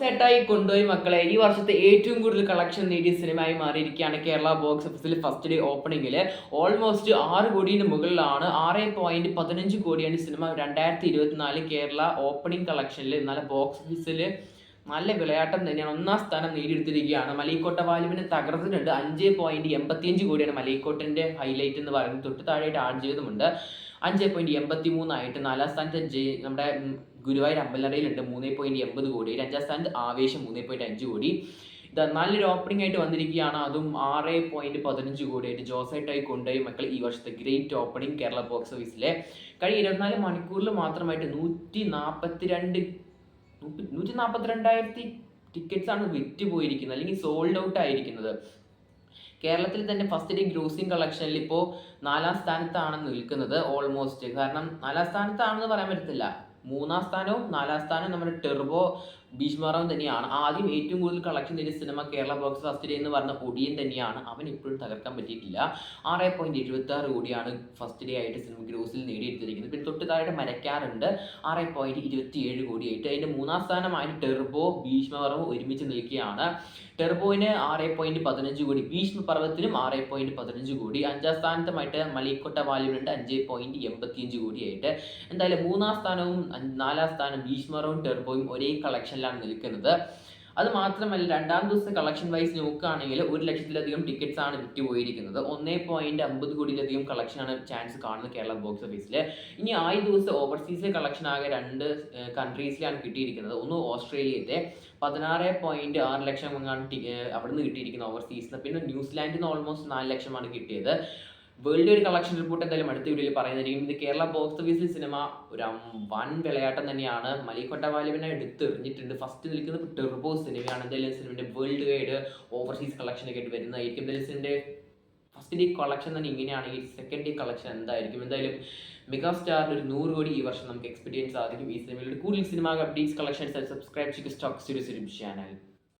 സെറ്റായി കൊണ്ടുപോയി മക്കളെ. ഈ വർഷത്തെ ഏറ്റവും കൂടുതൽ കളക്ഷൻ നേടിയ സിനിമയായി മാറിയിരിക്കുകയാണ് കേരള ബോക്സ് ഓഫീസിൽ ഫസ്റ്റ് ഡേ ഓപ്പണിംഗിൽ ഓൾമോസ്റ്റ് ആറ് കോടിയുടെ മുകളിലാണ്. ആറ് പോയിന്റ് പതിനഞ്ച് കോടിയാണ് സിനിമ രണ്ടായിരത്തി ഇരുപത്തിനാല് കേരള ഓപ്പണിംഗ് കളക്ഷനിൽ എന്നാൽ ബോക്സ് ഓഫീസിൽ നല്ല വിളയാട്ടം തന്നെയാണ്. ഒന്നാം സ്ഥാനം നേടിയെടുത്തിരിക്കുകയാണ്. മലയിക്കോട്ട വാലുവിനെ തകർത്തിട്ടുണ്ട്. അഞ്ച് പോയിന്റ് എൺപത്തിയഞ്ച് കോടിയാണ് മലൈക്കോട്ടിന്റെ ഹൈലൈറ്റ് എന്ന് പറയുന്നത്. തൊട്ട് താഴെയായിട്ട് ആടുജീവിതമുണ്ട് അഞ്ച് പോയിന്റ് എൺപത്തി മൂന്നായിട്ട് നാലാം സ്ഥാനത്ത് ജെ നമ്മുടെ ഗുരുവായൂർ അമ്പലറയിലുണ്ട് മൂന്ന് പോയിന്റ് എൺപത് കോടി. അഞ്ചാം സ്ഥാനത്ത് ആവേശം മൂന്ന് പോയിന്റ് അഞ്ച് കോടി. നല്ലൊരു ഓപ്പണിംഗ് ആയിട്ട് വന്നിരിക്കുകയാണ്. അതും ആറ് പോയിന്റ് പതിനഞ്ച് കോടിയായിട്ട് ജോസൈറ്റായി കൊണ്ടുപോയി മക്കൾ ഈ വർഷത്തെ ഗ്രേറ്റ് ഓപ്പണിംഗ് കേരള ബോക്സ് ഓഫീസിലെ കഴിഞ്ഞ ഇരുപത്തിനാല് മണിക്കൂറിൽ മാത്രമായിട്ട് നൂറ്റി നാൽപ്പത്തിരണ്ട് നൂറ്റി ടിക്കറ്റ്സ് ആണ് വിറ്റ് പോയിരിക്കുന്നത് അല്ലെങ്കിൽ സോൾഡ് ഔട്ട് ആയിരിക്കുന്നത്. കേരളത്തിൽ തന്നെ ഫസ്റ്റ് ഡേ ഗ്രോസിംഗ് കളക്ഷനിൽ ഇപ്പോൾ നാലാം സ്ഥാനത്താണ് നിൽക്കുന്നത് ഓൾമോസ്റ്റ് കാരണം നാലാം സ്ഥാനത്താണെന്ന് പറയാൻ പറ്റത്തില്ല. മൂന്നാം സ്ഥാനവും നാലാം സ്ഥാനവും നമ്മുടെ ടെർബോ ഭീഷ്മറാവും തന്നെയാണ്. ആദ്യം ഏറ്റവും കൂടുതൽ കളക്ഷൻ നേടിയ സിനിമ കേരള ബോക്സ് ഫസ്റ്റ് എന്ന് പറഞ്ഞ ഒടിയൻ തന്നെയാണ്. അവൻ ഇപ്പോഴും തകർക്കാൻ പറ്റിയിട്ടില്ല. ആറ് പോയിന്റ് എഴുപത്തി ആറ് കോടിയാണ് ഫസ്റ്റ് ഡേ ആയിട്ട് സിനിമ ഗ്രോസിൽ നേടിയെടുത്തിരിക്കുന്നത്. പിന്നെ തൊട്ട് താഴെ മരക്കാറുണ്ട് ആറ് പോയിന്റ് ഇരുപത്തി ഏഴ് കോടിയായിട്ട്. അതിന്റെ മൂന്നാം സ്ഥാനമായിട്ട് ടെർബോ ഭീഷ്മപർവം ഒരുമിച്ച് നിൽക്കുകയാണ്. ടെർബോയിന് ആറ് പോയിന്റ് പതിനഞ്ച് കോടി ഭീഷ്മ പർവത്തിനും ആറ് പോയിന്റ് പതിനഞ്ച് കോടി. അഞ്ചാം സ്ഥാനത്തുമായിട്ട് മലിക്കോട്ട വാല്യൂണ്ട് അഞ്ച് പോയിന്റ് എൺപത്തിയഞ്ച് കോടിയായിട്ട്. എന്തായാലും മൂന്നാം സ്ഥാനവും നാലാം സ്ഥാനം ഭീഷ്മറവും ടെർബോയും ഒരേ കളക്ഷനിലാണ് നിൽക്കുന്നത്. അത് മാത്രമല്ല രണ്ടാം ദിവസം കളക്ഷൻ വൈസ് നോക്കുകയാണെങ്കിൽ ഒരു ലക്ഷത്തിലധികം ടിക്കറ്റ്സ് ആണ് വിറ്റുപോയിരിക്കുന്നത്. ഒന്നേ പോയിന്റ് അമ്പത് കോടിയിലധികം കളക്ഷനാണ് ചാൻസ് കാണുന്നത് കേരള ബോക്സ് ഓഫീസിൽ ഇനി ആയി ദിവസം ഓവർസീസിലെ കളക്ഷൻ ആകെ രണ്ട് കൺട്രീസിലാണ് കിട്ടിയിരിക്കുന്നത്. ഒന്ന് ഓസ്ട്രേലിയത്തെ പതിനാറ് പോയിന്റ് ആറ് ലക്ഷം എങ്ങാണ് കിട്ടിയിരിക്കുന്നത് ഓവർസീസിൽ പിന്നെ ന്യൂസിലാൻഡിൽ നിന്ന് ഓൾമോസ്റ്റ് നാല് ലക്ഷമാണ് കിട്ടിയത്. വേൾഡ് ഒരു കളക്ഷൻ റിപ്പോർട്ട് എന്തായാലും അടുത്ത വീഡിയോയിൽ പറയുന്നതായിരിക്കും. ഇത് കേരള ബോക്സ് ഓഫീസിൽ സിനിമ ഒരു വൻ വിളയാട്ടം തന്നെയാണ്. മലിക്കോട്ട വാലുവിനെ എടുത്തെറിഞ്ഞിട്ടുണ്ട്. ഫസ്റ്റ് നിൽക്കുന്നത് ടെർബോ സിനിമയാണ് എന്തായാലും സിനിമയുടെ വേൾഡ് വൈഡ് ഓവർസീസ് കളക്ഷൻ ഒക്കെ ആയിട്ട് വരുന്നതായിരിക്കും. എന്തായാലും സിനിമയുടെ ഫസ്റ്റ് ഡേ കളക്ഷൻ തന്നെ ഇങ്ങനെയാണെങ്കിൽ സെക്കൻഡ് ഡേ കളക്ഷൻ എന്തായിരിക്കും? എന്തായാലും മെഗാ സ്റ്റാറിന് ഒരു നൂറ് കോടി ഈ വർഷം നമുക്ക് എക്സ്പീരിയൻസ് സാധിക്കും ഈ സിനിമയിലൂടെ കൂടുതൽ സിനിമ അപ്ഡേറ്റ്സ് കളക്ഷൻസ് സബ്സ്ക്രൈബ് ചെയ്യുക സ്റ്റോക്ക് സീരീസ് ചാനൽ